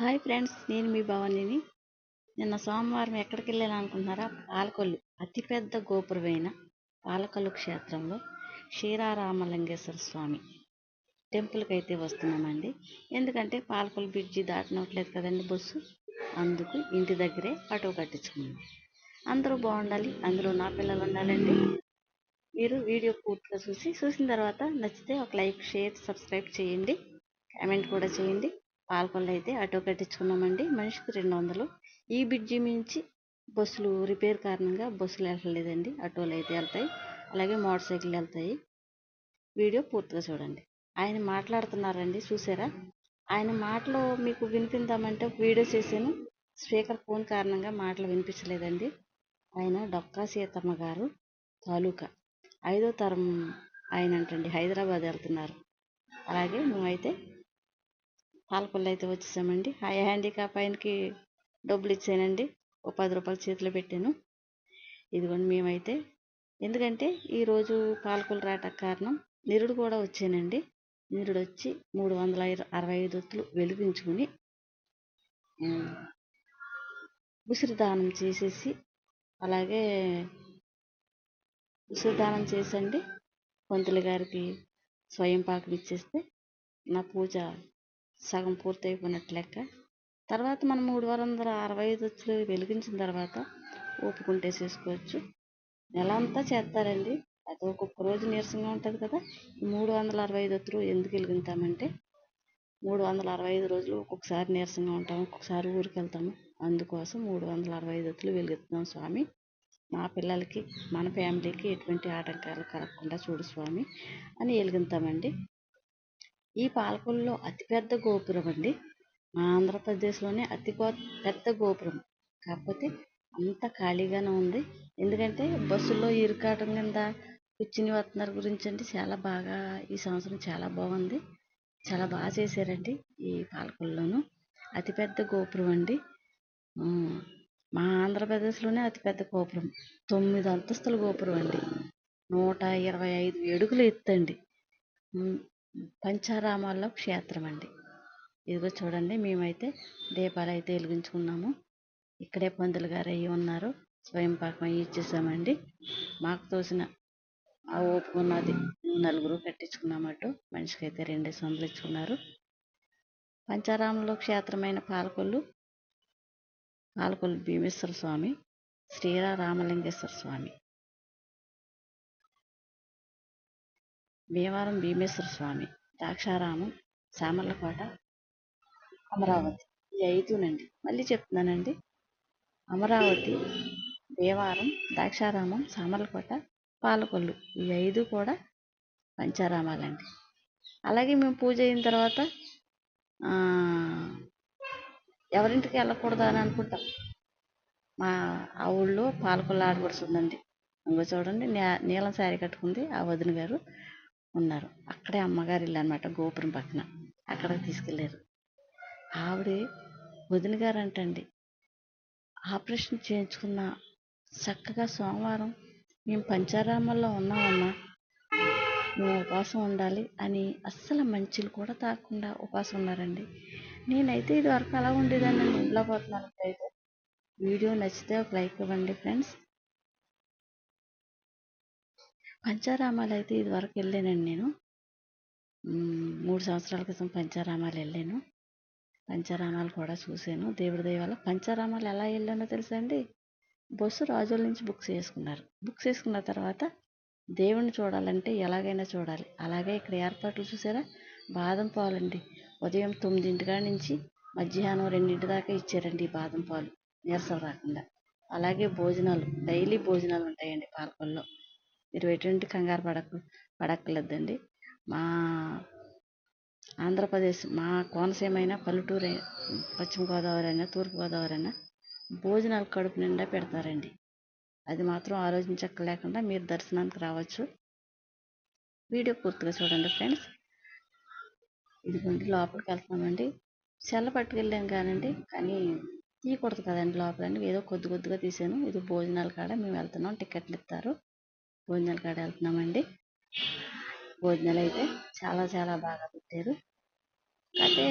Hi friends నేను మీ భవానీని. నిన్న సోమవారం ఎక్కడికి వెళ్ళాను అనుకుంటున్నారా పాలకొల్లు అతిపెద్ద గోపురమైన పాలకొల్లు క్షేత్రంలో క్షీరారామలింగేశ్వర స్వామి టెంపుల్కి అయితే వస్తున్నామండి. ఎందుకంటే పాలకొల్లు బ్రిడ్జి దాటినట్లేదు కదండి బస్సు. అందుకు ఇంటి దగ్గరే ఆటో కట్టించుకున్నాం. అందరూ బాగుండాలి అందులో నా పిల్లలు ఉండాలండి. మీరు వీడియో పూర్తిగా చూసి చూసిన తర్వాత నచ్చితే ఒక లైక్ షేర్ సబ్స్క్రైబ్ చేయండి. కామెంట్ కూడా చేయండి. పాలకొల్లు అయితే ఆటో కట్టించుకున్నామండి. మనిషికి రెండు వందలు ఈ బ్రిడ్జి మించి బస్సులు రిపేర్ కారణంగా బస్సులు వెళ్ళలేదండి ఆటోలు అయితే వెళ్తాయి. అలాగే మోటార్ సైకిల్ వెళ్తాయి. వీడియో పూర్తిగా చూడండి. ఆయన మాట్లాడుతున్నారండి చూసారా? ఆయన మాటలు మీకు వినిపిందామంటే వీడియో చేశాను. స్పీకర్ ఫోన్ కారణంగా మాటలు వినిపించలేదండి. ఆయన డొక్కా సీతమ్మ గారు తాలూకా. ఐదో తరం ఆయన అంటండి హైదరాబాద్ వెళ్తున్నారు. అలాగే మేమైతే పాలకొల్లు అయితే వచ్చేసామండి. ఆ హ్యాండిక్యాప్ ఆయనకి డబ్బులు ఇచ్చానండి. ఓ పది రూపాయలు చేతిలో పెట్టాను. ఇదిగోండి మేమైతే. ఎందుకంటే ఈరోజు పాలకొల్లు రావటానికి కారణం నిరుడు కూడా వచ్చానండి. నిరుడు వచ్చి మూడు వందల అరవై ఐదు ఒత్తులు వెలిగించుకుని ఉసిరి దానం చేసేసి అలాగే ఉసిరి దానం చేసండి. పంతులు గారికి స్వయం పాకం ఇచ్చేస్తే నా పూజ సగం పూర్తయిపోయినట్టు లెక్క తర్వాత మనం మూడు వందల అరవై ఐదు వచ్చులు వెలిగించిన తర్వాత ఊపుకుంటే చేసుకోవచ్చు. నెల అంతా చేస్తారండి. అది ఒక్కొక్క రోజు నీరసంగా ఉంటుంది కదా. మూడు వందల అరవై ఐదు ఒత్తులు ఎందుకు వెలిగింటామంటే మూడు వందల అరవై ఐదు రోజులు ఒక్కొక్కసారి నీరసంగా ఉంటాము ఒక్కొక్కసారి ఊరికి వెళ్తాము అందుకోసం మూడు వందల అరవై ఐదు ఒత్తులు వెలిగిస్తున్నాం స్వామి. మా పిల్లలకి మన ఫ్యామిలీకి ఎటువంటి ఆటంకాలు కలగకుండా చూడు స్వామి అని వెలిగిస్తామండి ఈ పాలకొల్లులో అతిపెద్ద గోపురం అండి. మా ఆంధ్రప్రదేశ్లోనే అతి పెద్ద గోపురం. కాకపోతే అంత ఖాళీగానే ఉంది. ఎందుకంటే బస్సుల్లో ఇరుకాటం కింద కూర్చుని వస్తున్నారు గురించి అండి చాలా బాగా ఈ సంవత్సరం చాలా బాగుంది. చాలా బాగా చేశారండి ఈ పాలకొల్లులోను. అతిపెద్ద గోపురం అండి. మా ఆంధ్రప్రదేశ్లోనే అతిపెద్ద గోపురం. తొమ్మిది అంతస్తుల గోపురం అండి. నూట ఇరవై ఐదు అడుగులు ఎత్తండి పంచారామాల్లో క్షేత్రం అండి. ఇదిగో చూడండి మేమైతే దీపాలు అయితే వెలిగించుకున్నాము. ఇక్కడే పందులు గారు అయ్యి ఉన్నారు. స్వయం పాకం అయ్యి ఇచ్చేసామండి. మాకు తోసిన ఆ ఓపుకున్నది నలుగురు కట్టించుకున్నామట్టు మనిషికి అయితే రెండే సొంతలు ఇచ్చుకున్నారు. పంచారామంలో క్షేత్రమైన పాలకొల్లు పాలకొల్లు భీమేశ్వర స్వామి శ్రీరామలింగేశ్వర స్వామి. భీమవరం భీమేశ్వర స్వామి ద్రాక్షారామం సామర్లకోట అమరావతి. ఈ ఐదునండి మళ్ళీ చెప్తున్నానండి. అమరావతి భీమవరం ద్రాక్షారామం సామర్లకోట పాలకొల్లు. ఈ ఐదు కూడా పంచారామాలండి. అలాగే మేము పూజ అయిన తర్వాత ఎవరింటికి వెళ్ళకూడదు అని అనుకుంటాం. మా ఆ ఊళ్ళో పాలకొల్లు ఆడపడుతుందండి ఇంకో చూడండి నీలం శారీ కట్టుకుంది ఆ వదిన గారు. ఉన్నారు. అక్కడే అమ్మగారి ఇల్లు అనమాట గోపురం పక్కన. అక్కడికి తీసుకెళ్ళారు. ఆవిడ వదిన గారు అంటండి ఆపరేషన్ చేయించుకున్న చక్కగా సోమవారం మేము పంచారామంలో ఉన్నామన్నా మేము ఉపవాసం ఉండాలి అని అస్సలు మంచిలు కూడా తాకుండా ఉపవాసం ఉన్నారండి. నేనైతే ఇది వరకు అలా ఉండేదాన్ని ఇంట్లో పోతున్నాను. అయితే వీడియో నచ్చితే ఒక లైక్ ఇవ్వండి ఫ్రెండ్స్. పంచారామాలు అయితే ఇదివరకు వెళ్ళానండి నేను. మూడు సంవత్సరాల క్రితం పంచారామాలు వెళ్ళాను పంచారామాలు కూడా చూశాను. దేవుడి దయవల్ల పంచారామాలు ఎలా వెళ్ళానో తెలుసా అండి? బస్సు రాజుల నుంచి బుక్ చేసుకున్నారు. బుక్ చేసుకున్న తర్వాత దేవుణ్ణి చూడాలంటే ఎలాగైనా చూడాలి. అలాగే ఇక్కడ ఏర్పాట్లు చూసారా? బాదం పాలండి. ఉదయం తొమ్మిదింటికాడ నుంచి మధ్యాహ్నం రెండింటి దాకా ఇచ్చారండి ఈ బాదం పాలు. నీరసం రాకుండా. అలాగే భోజనాలు. డైలీ భోజనాలు ఉంటాయండి పాలకొల్లో. మీరు ఎటువంటి కంగారు పడక పడక్కర్లేదండి. మా ఆంధ్రప్రదేశ్ మా కోనసీమ అయినా పల్లెటూరు పశ్చిమ గోదావరి అయినా తూర్పు గోదావరి అయినా భోజనాలు కడుపు నిండా పెడతారండి. అది మాత్రం ఆలోచించక్క లేకుండా మీరు దర్శనానికి రావచ్చు. వీడియో పూర్తిగా చూడండి ఫ్రెండ్స్. ఇదిగోండి లోపలికి వెళ్తున్నామండి. సెల్ల పట్టుకెళ్ళాం కానండి కానీ తీయకూడదు కదండి లోపలండి. ఏదో కొద్ది కొద్దిగా తీసాను. ఇది భోజనాల కాడ మేము వెళ్తున్నాం. టికెట్లు ఇస్తారు. భోజనాల కాడ వెళ్తున్నామండి భోజనాలు అయితే చాలా చాలా బాగా పెట్టారు. అయితే